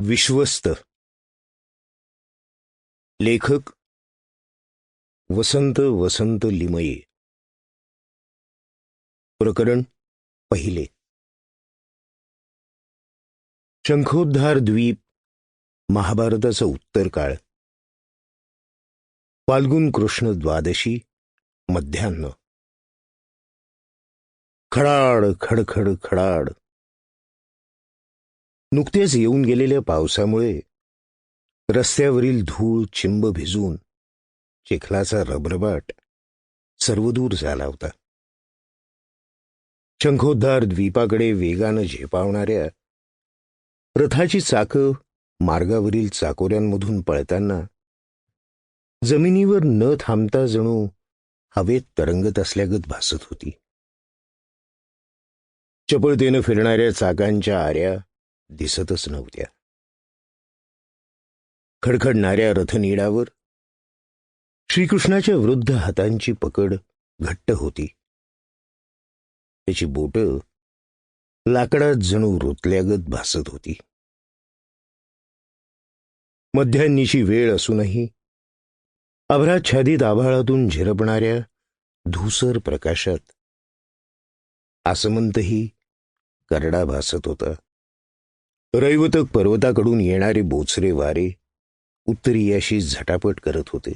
विश्वस्त. लेखक वसंत वसंत लिमये. प्रकरण पहिले. शंखोद्धार द्वीप महाभारताचा उत्तर काळ. फाल्गुन कृष्ण द्वादशी मध्यान्ह. खडाड खडखड खडाड. नुकतेच येऊन गेलेल्या पावसामुळे रस्त्यावरील धूळ चिंब भिजून चिखलाचा रबरबाट सर्वदूर झाला होता. शंखोद्धार द्वीपाकडे वेगानं झेपावणाऱ्या रथाची चाकं मार्गावरील चाकोऱ्यांमधून पळताना जमिनीवर न थांबता जणू हवेत तरंगत असल्यागत भासत होती. चपळतेनं फिरणाऱ्या चाकांच्या आऱ्या दिसतच नव्हत्या. खडखडणाऱ्या रथनिडावर श्रीकृष्णाच्या वृद्ध हातांची पकड घट्ट होती. त्याची बोट लाकडात जणू रोतल्यागत भासत होती. मध्यान्नीची वेळ असूनही अभराच्छादित आभाळातून झिरपणाऱ्या धूसर प्रकाशात आसमंतही करडा भासत होता. रैवतक पर्वताकडून येणारे बोचरे वारे उत्तरीयाशी झटापट करत होते.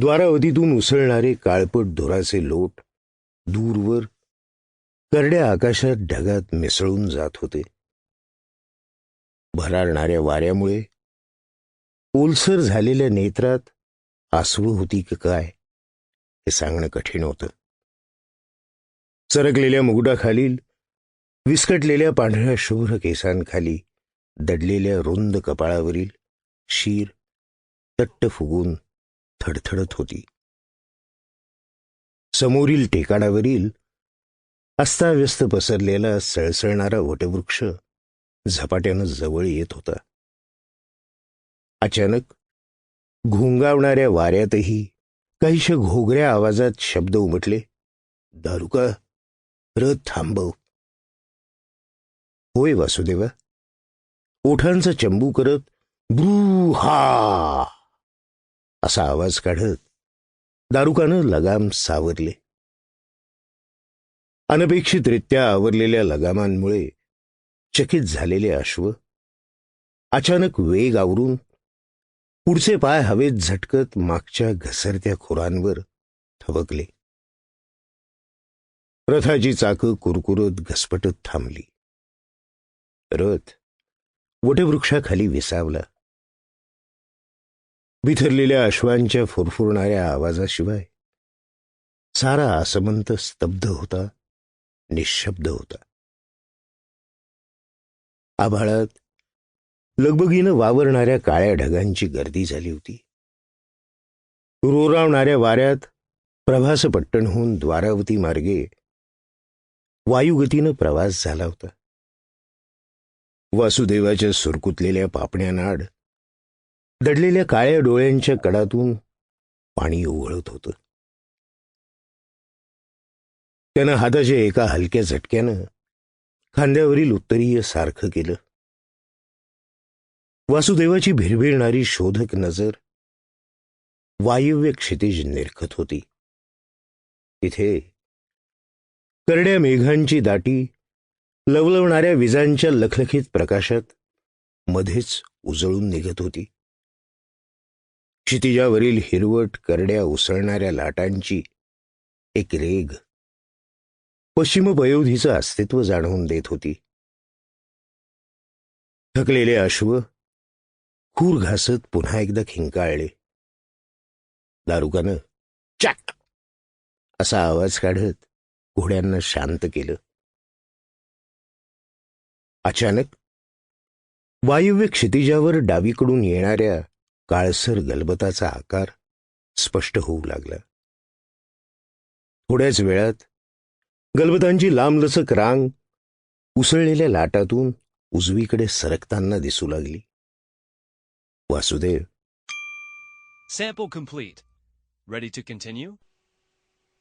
द्वारावतीतून उसळणारे काळपट धुराचे लोट दूरवर करड्या आकाशात ढगात मिसळून जात होते. भरारणाऱ्या वाऱ्यामुळे ओलसर झालेल्या नेत्रात आसवं होती की काय हे सांगणं कठीण होतं. चरकलेल्या मुगडाखालील विस्कटलेल्या पांढऱ्या शुभ्र केसांखाली दडलेल्या रुंद कपाळावरील शीर तट्ट फुगून थडथडत होती. समोरील टेकाडावरील अस्ताव्यस्त पसरलेला सळसळणारा वटवृक्ष झपाट्यानं जवळ येत होता. अचानक घुंगावणाऱ्या वाऱ्यातही काहीशा घोगऱ्या आवाजात शब्द उमटले दारुका रथ थांबव. होय वासुदेवा. ओठांचा चंबू करत ब्रू हा असा आवाज काढत दारुकानं लगाम सावरले. अनपेक्षितरित्या आवरलेल्या लगामांमुळे चकित झालेले अश्व अचानक वेग आवरून पुढचे पाय हवेत झटकत मागच्या घसरत्या खोरांवर थबकले. रथाची चाकं कुरकुरत घसपटत थांबली. रथ वटवृक्षाखाली विसावला. बिथरलेल्या अश्वांच्या फुरफुरणाऱ्या आवाजाशिवाय सारा आसमंत स्तब्ध होता निशब्द होता. आभाळात लगबगीनं वावरणाऱ्या काळ्या ढगांची गर्दी झाली होती. रोरावणाऱ्या वाऱ्यात प्रभासपट्टणहून द्वारावती मार्गे वायुगतीनं प्रवास झाला होता. वासुदेवाच्या सुरकुतलेल्या पापण्यानाड दडलेल्या काळ्या डोळ्यांच्या कडातून पाणी ओघळत होतं. त्यानं हाताच्या एका हलक्या झटक्यानं खांद्यावरील उत्तरीय सारखं केलं. वासुदेवाची भिरभिरणारी शोधक नजर वायव्य क्षितिज निरखत होती. तिथे करड्या मेघांची दाटी लवलवणाऱ्या विजांच्या लखलखीत प्रकाशात मध्येच उजळून निघत होती. क्षितिजावरील हिरवट करड्या उसळणाऱ्या लाटांची एक रेग पश्चिम पयोधीचं अस्तित्व जाणवून देत होती. थकलेले अश्व खूर घासत पुन्हा एकदा खिंकाळले. दारुकानं चाक! असा आवाज काढत घोड्यांना शांत केलं. अचानक वायव्य क्षितिजावर डावीकडून येणाऱ्या काळसर गलबताचा आकार स्पष्ट होऊ लागला थोड्याच वेळात गलबतांची लांबलचक रांग उसळलेल्या लाटातून उजवीकडे सरकताना दिसू लागली Vasudev Sample complete. Ready to continue?